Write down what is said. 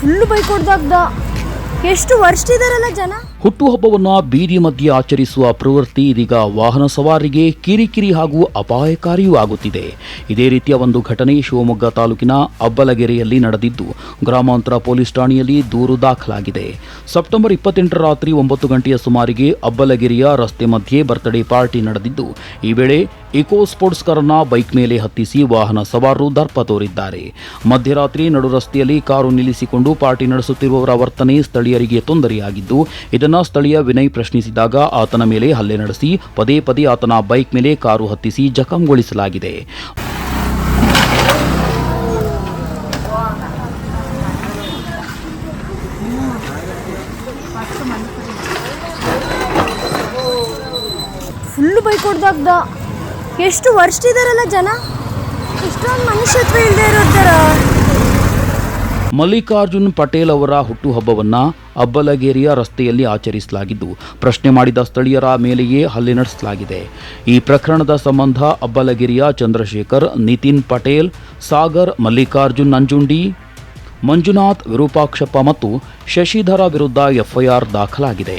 Full bike ಹೊಡೆದಾಗ್ದ ಎಷ್ಟು ವರ್ಷದಿದಾರಲ್ಲ ಜನ? ಹುಟ್ಟುಹಬ್ಬವನ್ನ ಬೀದಿ ಮಧ್ಯೆ ಆಚರಿಸುವ ಪ್ರವೃತ್ತಿ ಇದೀಗ ವಾಹನ ಸವಾರಿಗೆ ಕಿರಿಕಿರಿ ಹಾಗೂ ಅಪಾಯಕಾರಿಯೂ ಆಗುತ್ತಿದೆ. ಇದೇ ರೀತಿಯ ಒಂದು ಘಟನೆ ಶಿವಮೊಗ್ಗ ತಾಲೂಕಿನ ಅಬ್ಬಲಗೆರೆಯಲ್ಲಿ ನಡೆದಿದ್ದು, ಗ್ರಾಮಾಂತರ ಪೊಲೀಸ್ ಠಾಣೆಯಲ್ಲಿ ದೂರು ದಾಖಲಾಗಿದೆ. ಸೆಪ್ಟೆಂಬರ್ ಇಪ್ಪತ್ತೆಂಟರ ರಾತ್ರಿ ಒಂಬತ್ತು ಗಂಟೆಯ ಸುಮಾರಿಗೆ ಅಬ್ಬಲಗೆರೆಯ ರಸ್ತೆ ಮಧ್ಯೆ ಬರ್ತ್ಡೇ ಪಾರ್ಟಿ ನಡೆದಿದ್ದು, ಈ ವೇಳೆ ಇಕೋ ಸ್ಪೋರ್ಟ್ಸ್ ಕಾರನ್ನ ಬೈಕ್ ಮೇಲೆ ಹತ್ತಿಸಿ ವಾಹನ ಸವಾರರು ದರ್ಪ ತೋರಿದ್ದಾರೆ. ಮಧ್ಯರಾತ್ರಿ ನಡು ರಸ್ತೆಯಲ್ಲಿ ಕಾರು ನಿಲ್ಲಿಸಿಕೊಂಡು ಪಾರ್ಟಿ ನಡೆಸುತ್ತಿರುವವರ ವರ್ತನೆ ಸ್ಥಳೀಯರಿಗೆ ತೊಂದರೆಯಾಗಿದ್ದು, ಇದನ್ನು ಸ್ಥಳೀಯ ವಿನಯ್ ಪ್ರಶ್ನಿಸಿದಾಗ ಆತನ ಮೇಲೆ ಹಲ್ಲೆ ನಡೆಸಿ, ಪದೇ ಪದೇ ಆತನ ಬೈಕ್ ಮೇಲೆ ಕಾರು ಹತ್ತಿಸಿ ಜಖಂಗೊಳಿಸಲಾಗಿದೆ. ಫುಲ್ ಬೈಕ್ ಹೊಡ್ದಾಗ್ದ. ಎಷ್ಟು ವರ್ಷದಿದಾರಲ್ಲ ಜನ? ಎಷ್ಟೊಂದು ಮನುಷ್ಯತ್ವ ಇಲ್ಲದೆ ಇರೋತರ ಮಲ್ಲಿಕಾರ್ಜುನ್ ಪಟೇಲ್ ಅವರ ಹುಟ್ಟುಹಬ್ಬವನ್ನ ಅಬ್ಬಲಗೇರಿಯ ರಸ್ತೆಯಲ್ಲಿ ಆಚರಿಸಲಾಗಿದ್ದು, ಪ್ರಶ್ನೆ ಮಾಡಿದ ಸ್ಥಳೀಯರ ಮೇಲೆಯೇ ಹಲ್ಲೆ ನಡೆಸಲಾಗಿದೆ. ಈ ಪ್ರಕರಣದ ಸಂಬಂಧ ಅಬ್ಬಲಗಿರಿಯ ಚಂದ್ರಶೇಖರ್, ನಿತಿನ್ ಪಟೇಲ್, ಸಾಗರ್, ಮಲ್ಲಿಕಾರ್ಜುನ್ ನಂಜುಂಡಿ, ಮಂಜುನಾಥ್ ವಿರೂಪಾಕ್ಷಪ್ಪ ಮತ್ತು ಶಶಿಧರ ವಿರುದ್ಧ ಎಫ್ಐಆರ್ ದಾಖಲಾಗಿದೆ.